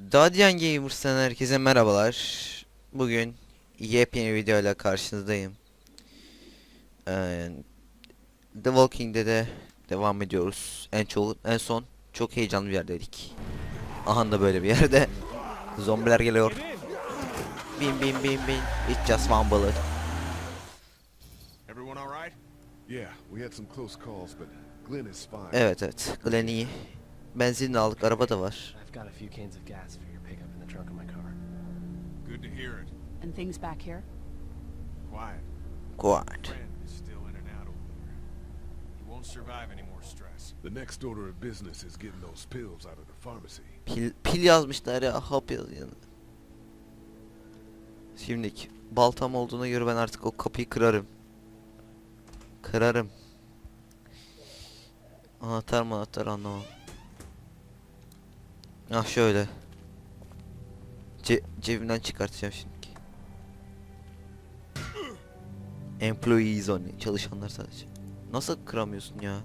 Dadian Gamers'tan herkese merhabalar. Bugün yepyeni videoyla karşınızdayım. Ee, The Walking Dead'e devam ediyoruz. En çok en son çok heyecanlı bir yerdeydik. Aha da böyle bir yerde. Zombiler geliyor. Bin bin bin bin. It's just one bullet. Everyone all right? Yeah, we had some close calls, but Glenn is fine. Evet evet. Glen iyi. Benzin de aldık. Araba da var. I've got a few cans of gas for your pickup in the trunk of my car. Good to hear it. And things back here? Quiet. Quiet. Friend is still in and out over there. He won't survive any more stress. The next order of business is getting those pills out of the pharmacy. Pil, pil yazmışlar ya. Hap yazıyor. Şimdiki baltam olduğuna göre ben artık o kapıyı kırarım. Kırarım. Anahtar mı anahtar anlamam. Ah şöyle. Ce cebimden çıkartacağım şimdi. Employees only. Çalışanlar sadece. Nasıl kıramıyorsun ya?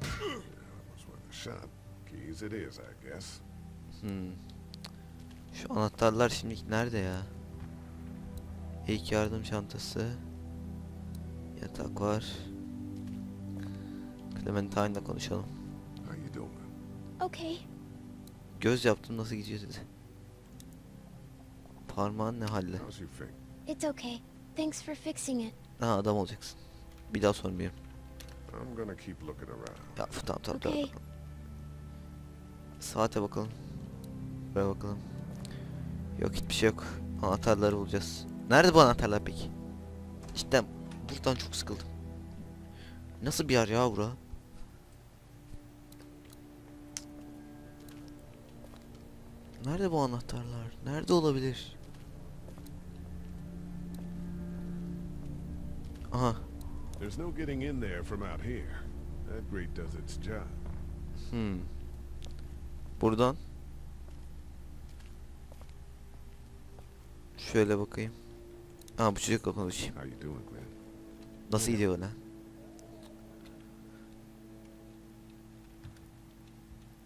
Was worth a shot. Keys it is, I guess. Hmm. Şu anahtarlar şimdi nerede ya? İlk yardım çantası. Yatak var. Clementine'la konuşalım. Okay. Göz yaptım nasıl gidiyor dedi. Parmağın ne finger? It's okay. Thanks for fixing it. Ha adam olacaksın. Bir daha sormayayım. I'm gonna keep looking around. Ya tamam tamam tamam. Okay. Saate bakalım. Buraya bakalım. Yok hiçbir şey yok. Anahtarları bulacağız. Nerede bu anahtarlar peki? Cidden buradan çok sıkıldım. Nasıl bir yer ya bura? Nerede bu anahtarlar? Nerede olabilir? Aha. There's no getting in there from out here. That grate does its job. Hmm. Buradan. Şöyle bakayım. Aa bu çocukla konuşayım. How you doing, Glenn? Nasıl gidiyor lan?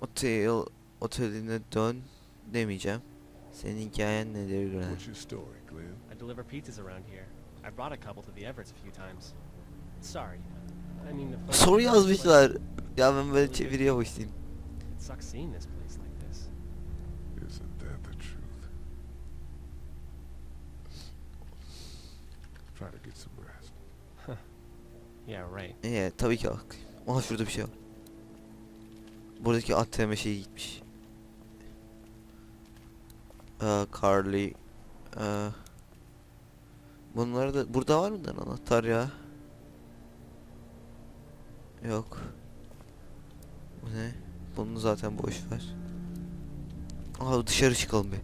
Otel, oteline dön demeyeceğim. Senin hikayen nedir Gülen? What's your story, Glenn? I deliver pizzas around here. I brought a couple to the Everett's a few times. Sorry. I mean, the Soru yazmışlar. Ya ben böyle çeviriye başlayayım. It sucks seeing this place like this. Isn't that the truth? Try to get some rest. Yeah, right. Ee tabii ki bak. Aha şurada bir şey var. Buradaki ATM şeyi gitmiş. Ee, Carly. Ee, bunları da burada var mıdır anahtar ya? Yok. Bu ne? Bunu zaten boş ver. Aha dışarı çıkalım bir.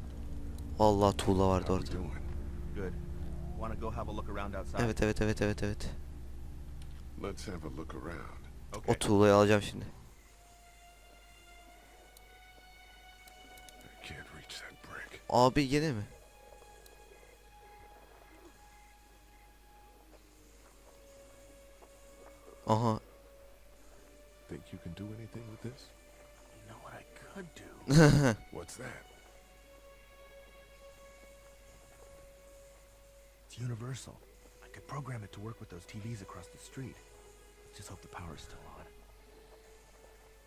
Allah tuğla vardı orada. Evet evet evet evet evet. O tuğlayı alacağım şimdi. Abi gene mi? Aha. Think you can do anything with this? You know what I could do? What's that? It's universal. I could program it to work with those TVs across the street. Just hope the power's still on.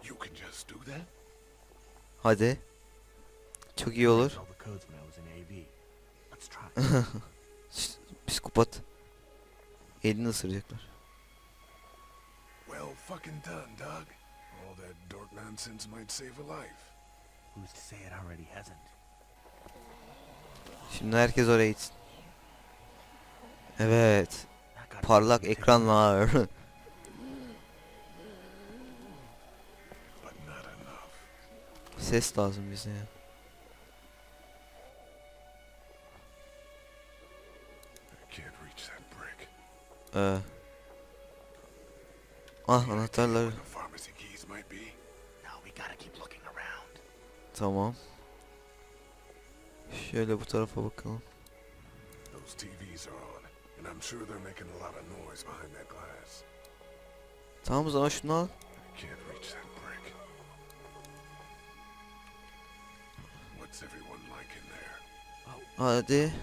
You can just do that? Hadi. Çok iyi olur. Psikopat. Elini ısıracaklar. Well fucking done, Doug. All that dork nonsense might save a life. Who's to say it already hasn't? Şimdi herkes oraya gitsin. Evet. Parlak ekranlar. Ses lazım bize ya. Making a lot of noise behind that glass. Tamam o zaman şunu al. Hadi.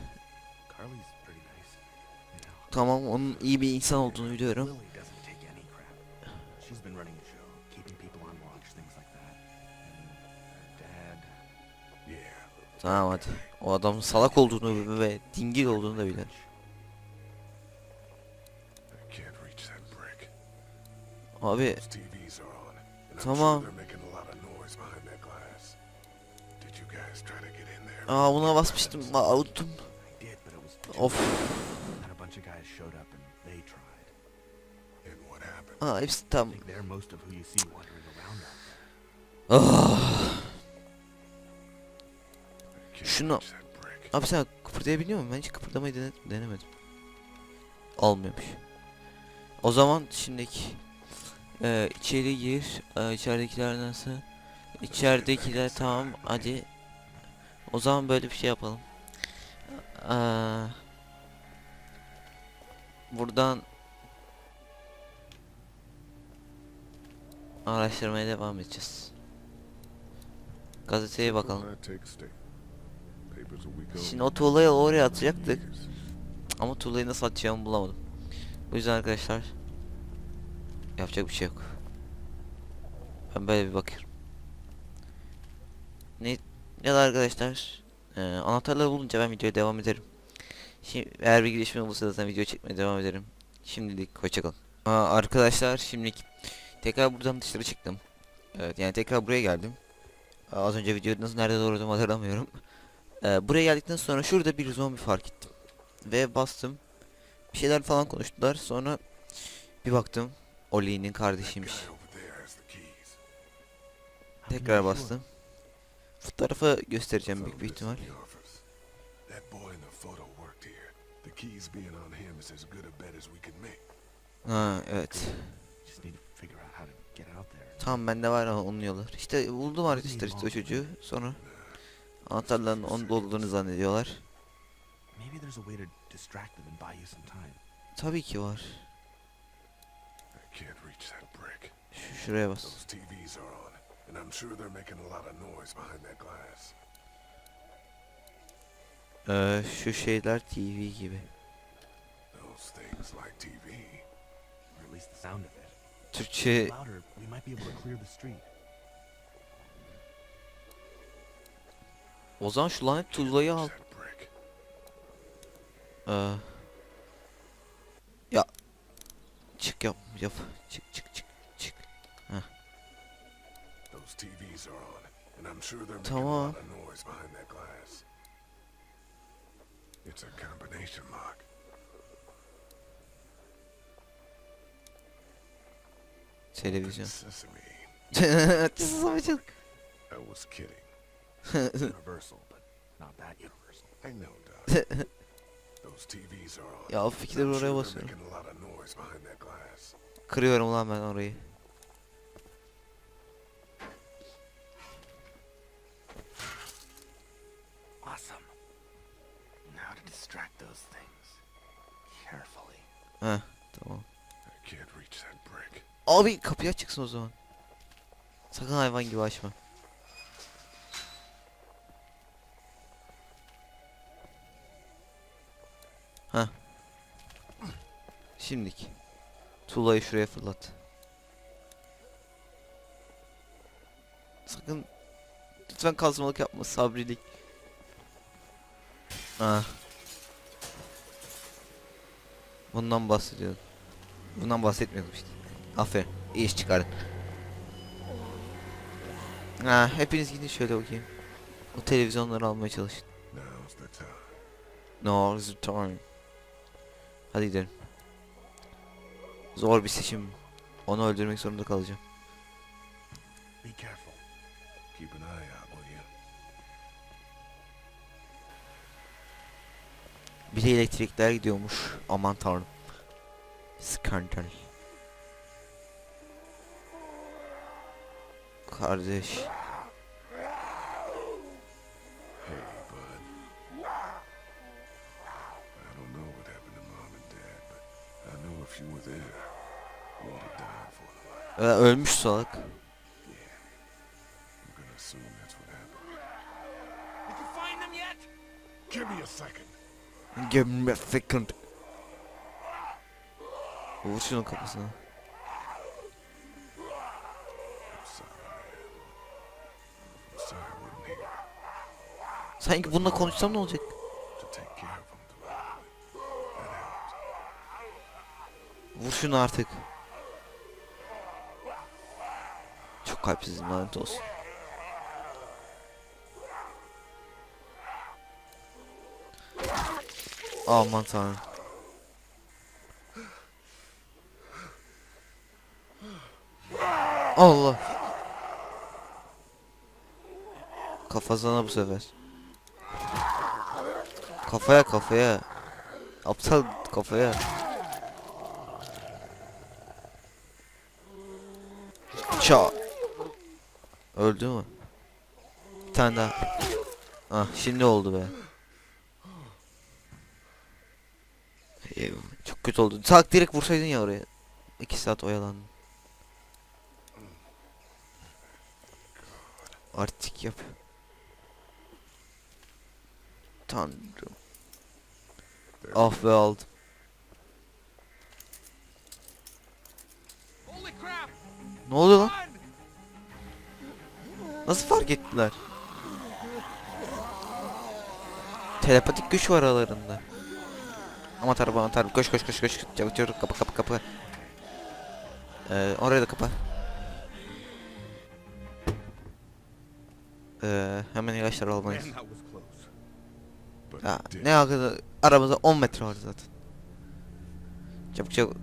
Carly's Tamam onun iyi bir insan olduğunu biliyorum. Yeah. Tamam hadi. O adamın salak olduğunu ve dingil olduğunu da brick. Abi Tamam. aa buna basmıştım. Aa, unuttum. Of. Showed up and they tried. And what happened? Aa hepsi tam. they're most of who you see wandering around out there. Ah. Şunu-. Abi sen kıpırdayabiliyor musun? Ben hiç kıpırdamayı denedim, denemedim. Olmuyormuş. O zaman şimdiki e, içeri gir. E, içeridekiler nasıl? İçeridekiler tamam hadi. O zaman böyle bir şey yapalım. Aa, buradan araştırmaya devam edeceğiz. Gazeteye bakalım. Şimdi o tuğlayı oraya atacaktık. Ama tuğlayı nasıl atacağımı bulamadım. Bu yüzden arkadaşlar yapacak bir şey yok. Ben böyle bir bakıyorum. Ne ya da arkadaşlar e, anahtarları bulunca ben videoya devam ederim. Şimdi eğer bir gelişme olursa zaten video çekmeye devam ederim. Şimdilik hoşçakalın. Aa, arkadaşlar şimdilik tekrar buradan dışarı çıktım. Evet yani tekrar buraya geldim. Aa, az önce videoda nasıl nerede doğruduğumu hatırlamıyorum. Ee, buraya geldikten sonra şurada bir zombi fark ettim. Ve bastım. Bir şeyler falan konuştular. Sonra bir baktım. Oli'nin kardeşiymiş. Tekrar bastım. Fotoğrafı göstereceğim büyük bir ihtimal. Keys being on him is as good a bet as we can make. Ha evet. Tamam bende var onun yolu. İşte buldum arkadaşlar işte o çocuğu. Sonra anahtarların onun olduğunu zannediyorlar. Tabii ki var. Şu şuraya bas. Ee, şu şeyler TV gibi. Those things like TV. Or at least the sound of it. Türkçe o zaman şu lanet tuğlayı al. Ee, ya çık yap yap çık çık çık çık. Those TVs It's a combination lock. Televizyon. Sesame. Sesame. I was kidding. Universal, but not that universal. I know, Doc. Those TVs are on. ya o fikirleri oraya basıyorum. Kırıyorum lan ben orayı. Heh tamam. Abi kapıya çıksın o zaman. Sakın hayvan gibi açma. Ha. Şimdik. Tuğlayı şuraya fırlat. Sakın lütfen kazmalık yapma sabrilik. Ha. Bundan bahsediyordum. Bundan bahsetmiyordum işte. Aferin. İyi iş çıkardın. Ha, hepiniz gidin şöyle bakayım. O televizyonları almaya çalışın. Now's the time. Hadi gidelim. Zor bir seçim. Onu öldürmek zorunda kalacağım. Be careful. Keep an eye Bir de elektrikler gidiyormuş. Aman tanrım. Skandal. Kardeş. Ee, ölmüş salak. Give me a second. Give me a second. Vur şunun kafasına. Sanki bununla konuşsam ne olacak? Vur şunu artık. Çok kalpsizim lanet olsun. Aman tanrım. Allah. Kafasına bu sefer. Kafaya kafaya. Aptal kafaya. Ça. Öldü mü? Bir tane daha. Ah şimdi oldu be. Ee, Çok kötü oldu. Tak direkt vursaydın ya oraya. İki saat oyalandım. Artistik yap. Tanrım. Ah be aldım. Ne oluyor lan? Nasıl fark ettiler? Telepatik güç var aralarında. Ama tarafı ama tarafı koş koş koş koş çabuk çabuk kapı kapı kapı. Ee, oraya da kapa. Ee, hemen ilaçları almalıyız. Ya, ne arkada aramızda 10 metre var zaten. Çabuk çabuk.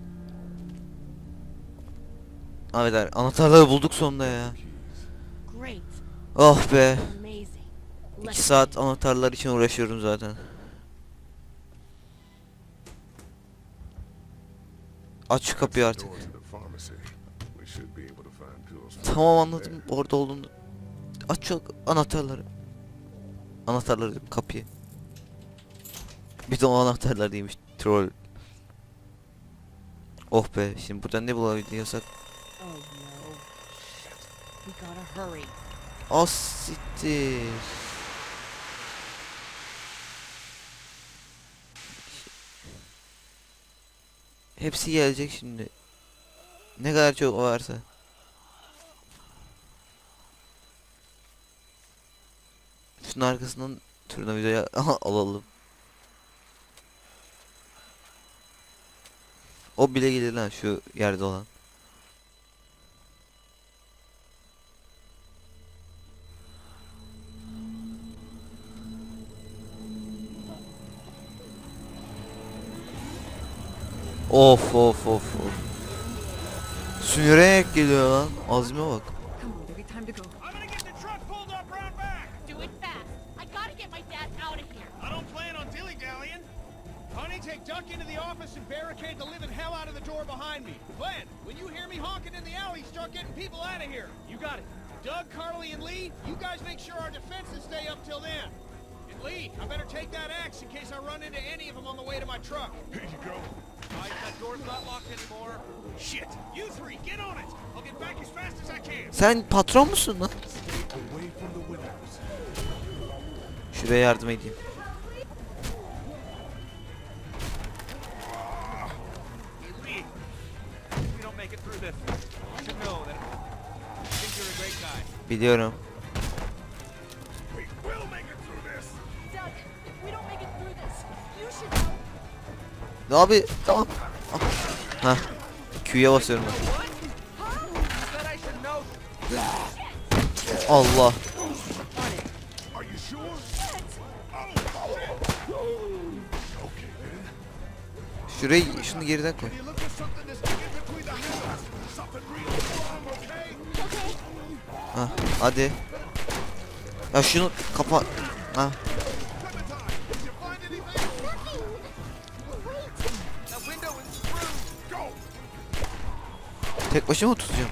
Abiler anahtarları bulduk sonunda ya. Oh be. Amazing. 2 Let's saat anahtarlar için uğraşıyorum zaten. Aç şu kapıyı artık. Tamam anladım orada olduğunu. Aç şu anahtarları. Anahtarları kapıyı. Bir de o anahtarlar değilmiş. Troll. Oh be şimdi buradan ne bulabiliyorsak. Oh no. Shit. We gotta hurry. Az siktir. Hepsi gelecek şimdi. Ne kadar çok varsa. Şunun arkasından turnavidayı alalım. O bile gelir lan şu yerde olan. Of here. I don't plan on dilly-dallying. Duck into the office and barricade the living hell out of the door behind me. Glenn, when you hear me honking in the alley, start getting people out of here. You got it. Doug, Carly, and Lee, you guys make sure our defenses stay up till then. And Lee, I better take that axe in case I run into any of them on the way to my truck. Here you go. Right, that door's not locked anymore. Shit! You three, get on it! I'll get back as fast as I can. Sen patron musun lan? Şuraya yardım edeyim. Hey, Abi tamam. Hah. Q'ya basıyorum ben. Allah. Şurayı şunu geriden koy. Hah. Hadi. Ya şunu kapa. Ha. Tek başıma tutacağım?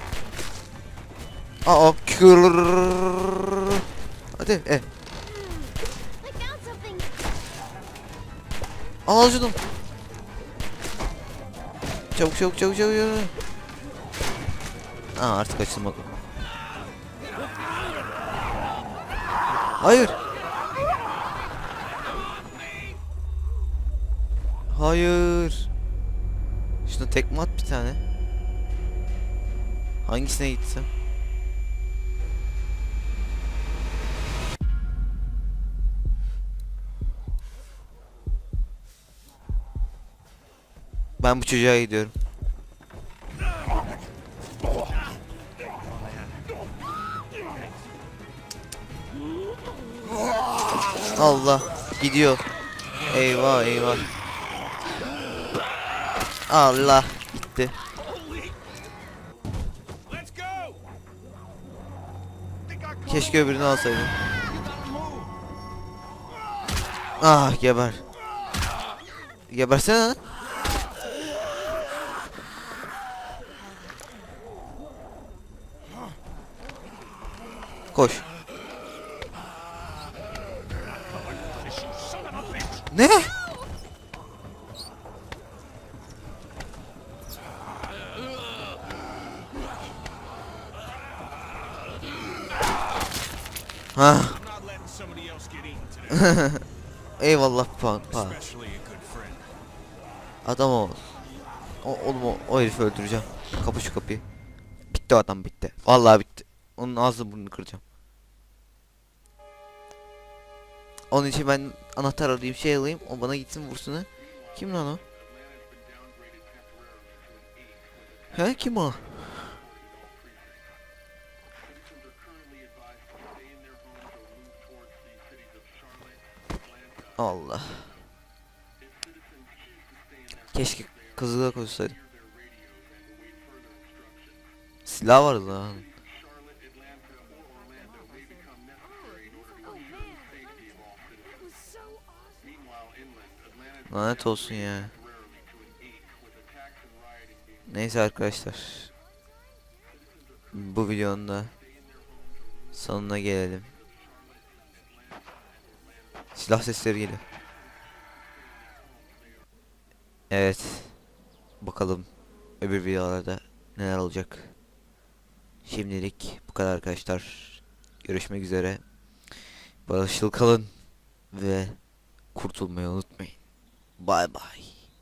Aa. Kırrrr. E. Al şunu. Çabuk çabuk çabuk. çabuk. Aa artık açılmadı. Hayır. Hayır. Şuna tekme at bir tane. Hangisine gitsem? Ben bu çocuğa gidiyorum. Allah gidiyor. Eyvah eyvah. Allah gitti. Keşke öbürünü alsaydım. Ah geber. Gebersene lan. Koş. Ne? Ha, I'm not letting somebody else get eaten today. eyvallah pa. Adam ol. O, oğlum o, o herifi öldüreceğim. Kapı şu kapıyı. Bitti o adam bitti. Vallahi bitti. Onun ağzını burnunu kıracağım. Onun için ben anahtar alayım şey alayım. O bana gitsin vursun. Kim lan o? He kim o? Allah. Keşke kızıla koysaydım. Silah vardı lan. Lanet olsun ya. Neyse arkadaşlar. Bu videonun da sonuna gelelim. Silah sesleri geliyor. Evet. Bakalım öbür videolarda neler olacak. Şimdilik bu kadar arkadaşlar. Görüşmek üzere. Barışçıl kalın ve kurtulmayı unutmayın. Bye bye.